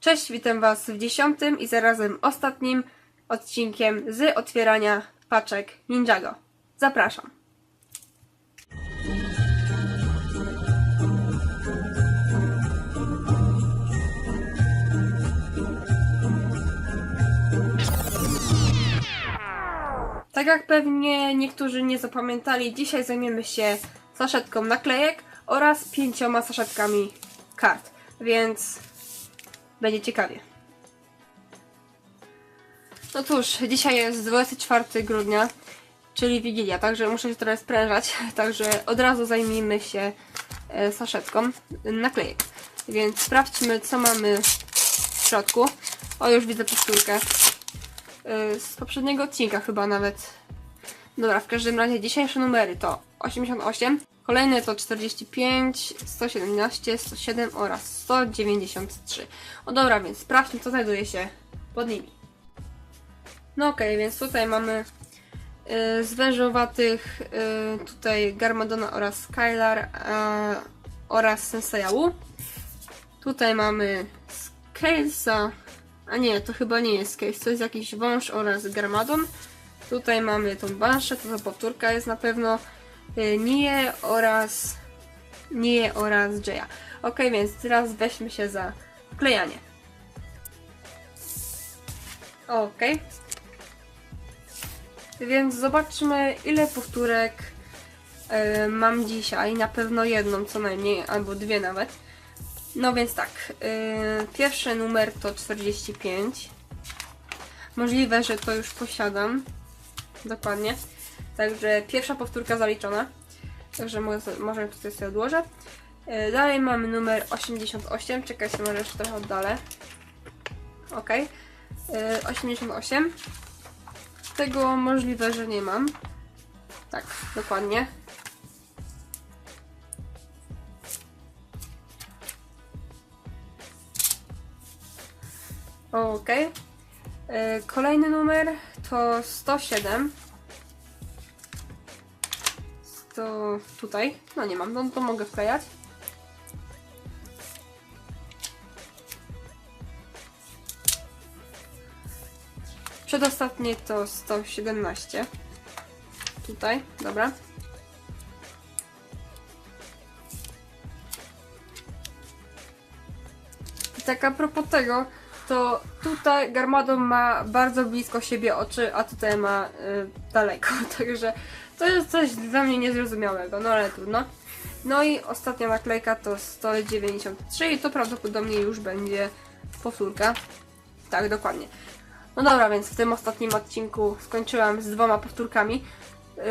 Cześć, witam Was w dziesiątym i zarazem ostatnim odcinkiem z otwierania paczek Ninjago. Zapraszam. Tak jak pewnie niektórzy nie zapamiętali, dzisiaj zajmiemy się saszetką naklejek oraz pięcioma saszetkami kart, więc będzie ciekawie. No cóż, dzisiaj jest 24 grudnia, czyli Wigilia, także muszę się trochę sprężać, także od razu zajmijmy się e, saszetką naklejek. Więc sprawdźmy, co mamy w środku. O, już widzę powtórkę e, z poprzedniego odcinka chyba nawet. Dobra, w każdym razie dzisiejsze numery to 88, kolejne to 45, 117, 107 oraz 193. O dobra, więc sprawdźmy co znajduje się pod nimi. No okej, więc tutaj mamy y, z wężowatych y, tutaj Garmadona oraz Skylar y, oraz Senseiya Tutaj mamy Scalesa, a nie, to chyba nie jest Scales, to jest jakiś wąż oraz Garmadon. Tutaj mamy tą banszę, to ta powtórka jest na pewno Nie oraz Nie oraz Jaya. Ok, więc teraz weźmy się za wklejanie. Ok. Więc zobaczmy ile powtórek y, mam dzisiaj. Na pewno jedną co najmniej, albo dwie nawet. No więc tak, y, pierwszy numer to 45. Możliwe, że to już posiadam. Dokładnie. Także pierwsza powtórka zaliczona. Także może, tutaj sobie odłożę. E, Dalej mamy numer 88. Czekajcie, może jeszcze trochę oddalę. Ok. E, 88. Tego możliwe, że nie mam. Tak, dokładnie. Ok. E, Kolejny numer to 107. To tutaj. No nie mam, no to mogę wklejać. Przedostatnie to 117. Tutaj, dobra. I tak a propos tego, to tutaj Garmadon ma bardzo blisko siebie oczy, a tutaj ma y, daleko, także to jest coś dla mnie niezrozumiałego, no ale trudno. No i ostatnia naklejka to 193 i to prawdopodobnie już będzie powtórka. Tak, dokładnie. No dobra, więc w tym ostatnim odcinku skończyłam z dwoma powtórkami.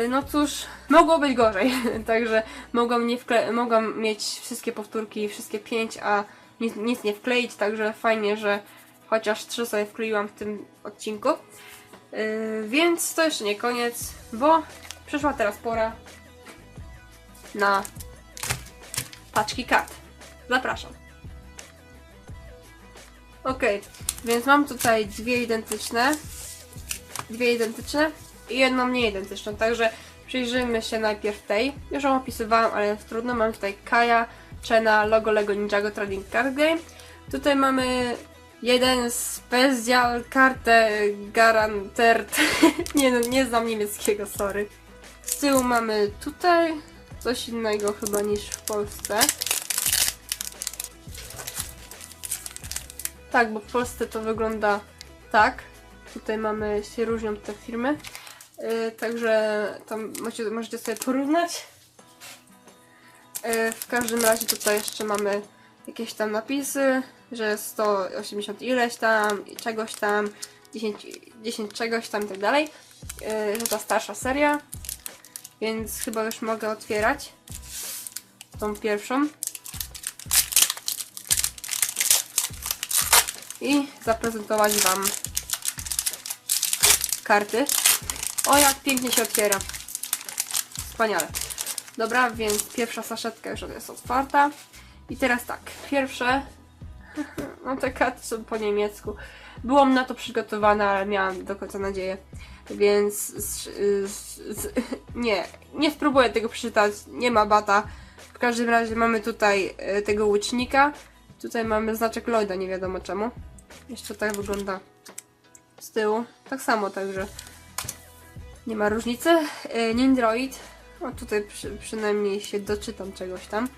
Y, No cóż, mogło być gorzej, także mogłam, nie wkle- mogłam mieć wszystkie powtórki, wszystkie pięć, a nic, nic nie wkleić, także fajnie, że chociaż trzy sobie wkleiłam w tym odcinku. Yy, więc to jeszcze nie koniec, bo przyszła teraz pora na paczki kart. Zapraszam. Ok, więc mam tutaj dwie identyczne, dwie identyczne i jedną nieidentyczną, także przyjrzyjmy się najpierw tej. Już ją opisywałam, ale trudno. Mam tutaj Kaja, Chena, logo Lego Ninjago Trading Card Game. Tutaj mamy jeden specjal kartę garantert. nie, no, nie znam niemieckiego, sorry. Tyłu mamy tutaj coś innego chyba niż w Polsce. Tak, bo w Polsce to wygląda tak. Tutaj mamy, się różnią te firmy. Yy, także tam możecie, możecie sobie porównać. Yy, w każdym razie tutaj jeszcze mamy jakieś tam napisy, że 180 ileś tam, czegoś tam, 10, 10 czegoś tam i tak dalej. Yy, że to starsza seria. Więc chyba już mogę otwierać tą pierwszą. I zaprezentować Wam karty. O, jak pięknie się otwiera. Wspaniale. Dobra, więc pierwsza saszetka już jest otwarta. I teraz tak, pierwsze. No te karty są po niemiecku. Byłam na to przygotowana, ale miałam do końca nadzieję. Więc z, z, z, nie, nie spróbuję tego przeczytać. Nie ma bata. W każdym razie mamy tutaj e, tego łucznika, Tutaj mamy znaczek Lloyda, nie wiadomo czemu. Jeszcze tak wygląda z tyłu. Tak samo, także nie ma różnicy. E, Nindroid. O, tutaj przy, przynajmniej się doczytam czegoś tam.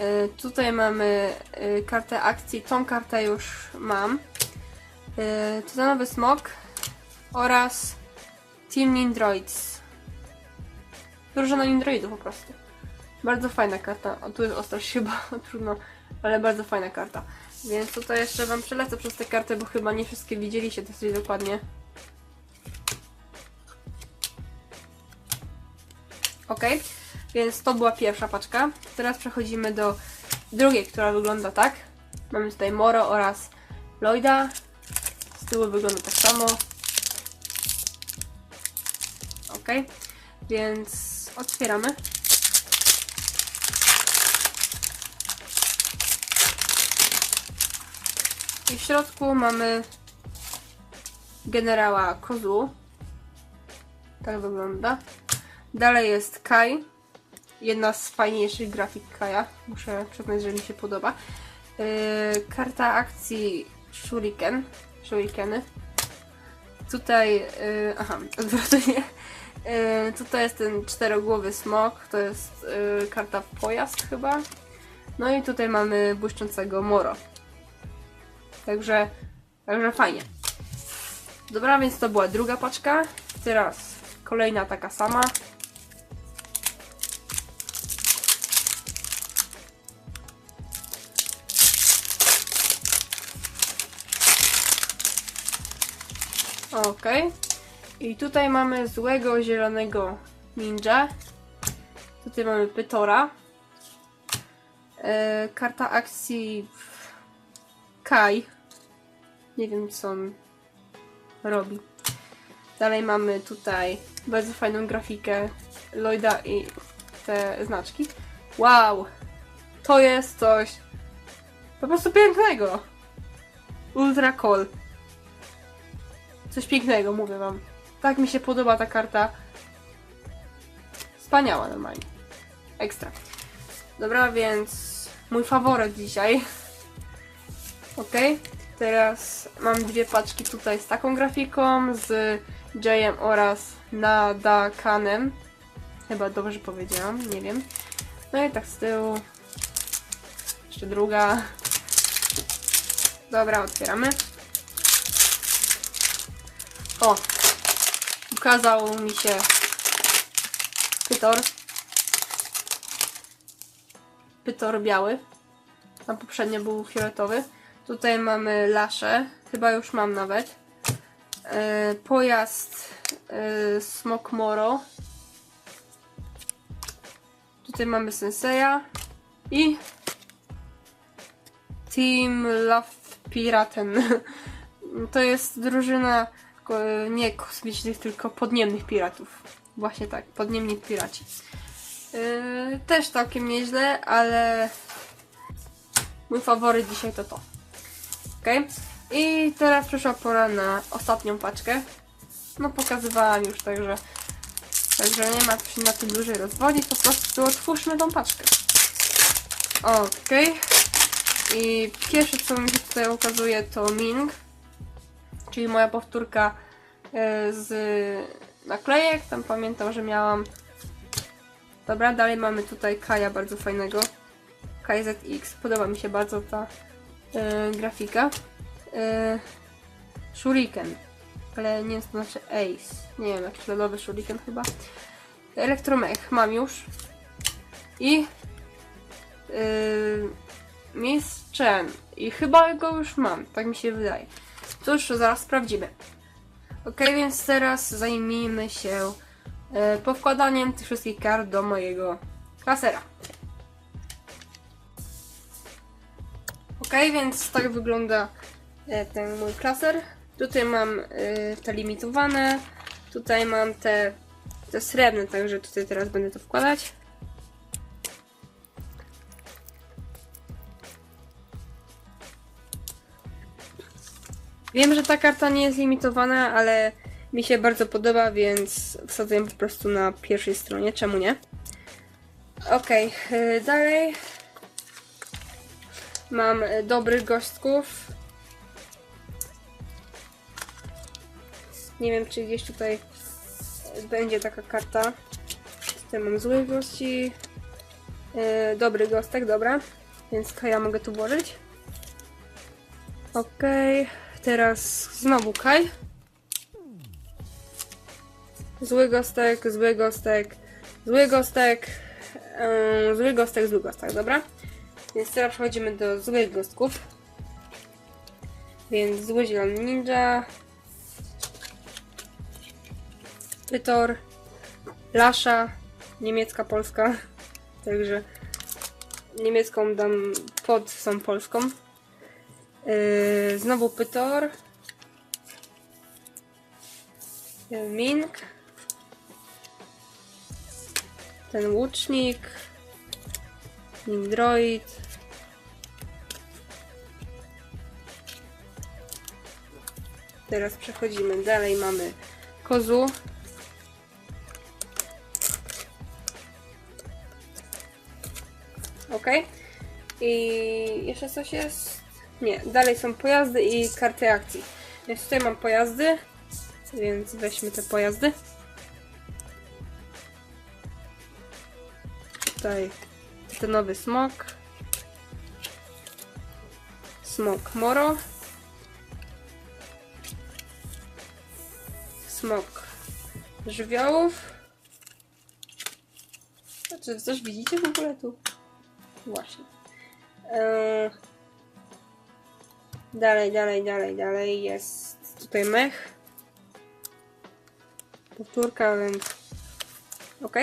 E, tutaj mamy kartę akcji. Tą kartę już mam. Tutaj smok oraz Team Nindroids. Drużyna Nindroidów po prostu. Bardzo fajna karta. O, tu jest ostrość chyba, trudno, ale bardzo fajna karta. Więc tutaj jeszcze wam przelecę przez te karty, bo chyba nie wszystkie widzieliście dosyć dokładnie. Ok, więc to była pierwsza paczka. Teraz przechodzimy do drugiej, która wygląda tak. Mamy tutaj Moro oraz Lloyda. Z tyłu wygląda tak samo. Ok, więc otwieramy. I w środku mamy generała Kozłu. Tak wygląda. Dalej jest Kai. Jedna z fajniejszych grafik Kaja. Muszę przyznać, że mi się podoba. Yy, karta akcji Shuriken. Shurikeny. Tutaj, yy, aha, odwrotnie. Yy, tutaj jest ten czterogłowy smok. To jest yy, karta pojazd chyba. No i tutaj mamy błyszczącego Moro. Także, także fajnie. Dobra, więc to była druga paczka. Teraz kolejna taka sama. Ok. I tutaj mamy złego zielonego ninja. Tutaj mamy Pytora. E, karta akcji Kai. Nie wiem, co on robi. Dalej mamy tutaj bardzo fajną grafikę Lloyda i te znaczki. Wow! To jest coś po prostu pięknego! Ultra Call. Coś pięknego, mówię wam. Tak mi się podoba ta karta. Wspaniała normalnie. Ekstra. Dobra, więc mój faworyt dzisiaj. Ok, teraz mam dwie paczki tutaj z taką grafiką, z Jayem oraz Nadakanem. Chyba dobrze powiedziałam, nie wiem. No i tak z tyłu. Jeszcze druga. Dobra, otwieramy. O! Ukazał mi się Pytor. Pytor biały. Tam poprzednio był fioletowy. Tutaj mamy laszę. Chyba już mam nawet. E, pojazd e, Smok Moro. Tutaj mamy Senseja. I Team Love Piraten. To jest drużyna nie kosmicznych, tylko podniemnych piratów. Właśnie tak, podniemni piraci. Yy, też całkiem nieźle, ale mój faworyt dzisiaj to to. Ok? I teraz przyszła pora na ostatnią paczkę. No pokazywałam już, także także nie ma się na tym dłużej rozwodzić, po prostu otwórzmy tą paczkę. Ok. I pierwsze co mi się tutaj ukazuje to Ming, czyli moja powtórka e, z naklejek. Tam pamiętam, że miałam. Dobra, dalej mamy tutaj Kaja bardzo fajnego. KZX. Podoba mi się bardzo ta e, grafika. E, shuriken. Ale nie co to znaczy Ace. Nie wiem, jakiś lodowy Shuriken chyba. Elektromech mam już. I yy, Miss Chen. I chyba go już mam, tak mi się wydaje. Cóż, zaraz sprawdzimy. Ok, więc teraz zajmijmy się e, powkładaniem tych wszystkich kart do mojego klasera. Ok, więc tak wygląda e, ten mój klaser. Tutaj mam e, te limitowane, tutaj mam te, te srebrne, także tutaj teraz będę to wkładać. Wiem, że ta karta nie jest limitowana, ale mi się bardzo podoba, więc wsadzę ją po prostu na pierwszej stronie. Czemu nie? Okej, yy, dalej. Mam e, dobrych gościków. Nie wiem, czy gdzieś tutaj e, będzie taka karta. Tutaj mam złych gości. E, dobry gostek, dobra. Więc Kaja mogę tu włożyć. Okej. Teraz znowu Kaj. Zły gostek, zły gostek, zły gostek, yy, zły gostek, zły gostek, dobra? Więc teraz przechodzimy do złych gostków. Więc zły zielony ninja, Pytor, Lasza, niemiecka, polska, także niemiecką dam pod są polską. Yy, znowu Pytor, Mink, ten łucznik, Nindroid. Teraz przechodzimy dalej, mamy kozu. Ok. I jeszcze coś jest? Nie, dalej są pojazdy i karty akcji. Więc tutaj mam pojazdy, więc weźmy te pojazdy. Tutaj ten nowy smok. Smok Moro. Smok żywiołów. Czy coś widzicie w ogóle tu? Właśnie. Eee, dalej, dalej, dalej, dalej jest tutaj mech. Powtórka, więc ok.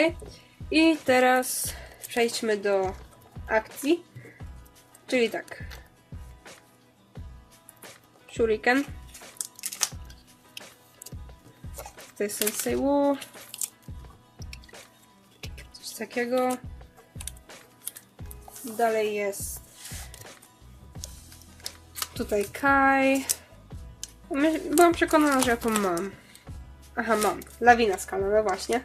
I teraz przejdźmy do akcji. Czyli tak. Shuriken. To jest Sensei Wu. Coś takiego. Dalej jest tutaj Kai. Byłam przekonana, że ja mam. Aha, mam. Lawina skalowa, właśnie.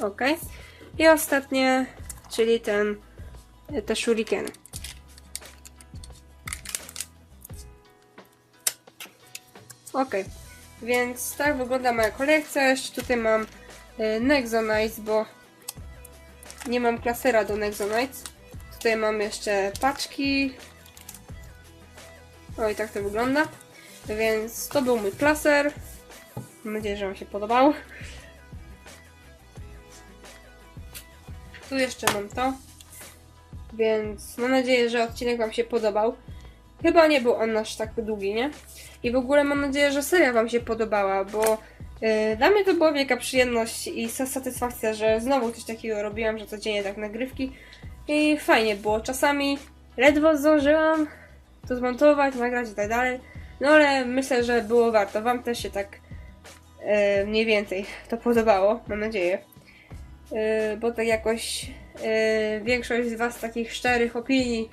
Ok. I ostatnie, czyli ten, te shurikeny. Ok, więc tak wygląda moja kolekcja. Jeszcze tutaj mam y, Nexonites, bo nie mam klasera do Nexonites. Tutaj mam jeszcze paczki. O i tak to wygląda. Więc to był mój klaser. Mam nadzieję, że Wam się podobał. Tu jeszcze mam to. Więc mam nadzieję, że odcinek Wam się podobał. Chyba nie był on aż tak długi, nie? I w ogóle mam nadzieję, że seria Wam się podobała, bo yy, dla mnie to była wielka przyjemność i sa- satysfakcja, że znowu coś takiego robiłam, że codziennie tak nagrywki. I fajnie było. Czasami ledwo zdążyłam to zmontować, nagrać i tak dalej. No ale myślę, że było warto. Wam też się tak yy, mniej więcej to podobało, mam nadzieję. Yy, bo tak jakoś yy, większość z Was takich szczerych opinii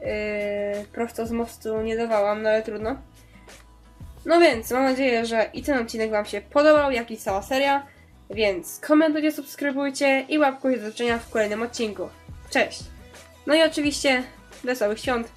yy, prosto z mostu nie dawałam, no ale trudno. No więc mam nadzieję, że i ten odcinek Wam się podobał, jak i cała seria. Więc komentujcie, subskrybujcie i łapkujcie do zobaczenia w kolejnym odcinku. Cześć! No i oczywiście wesołych świąt!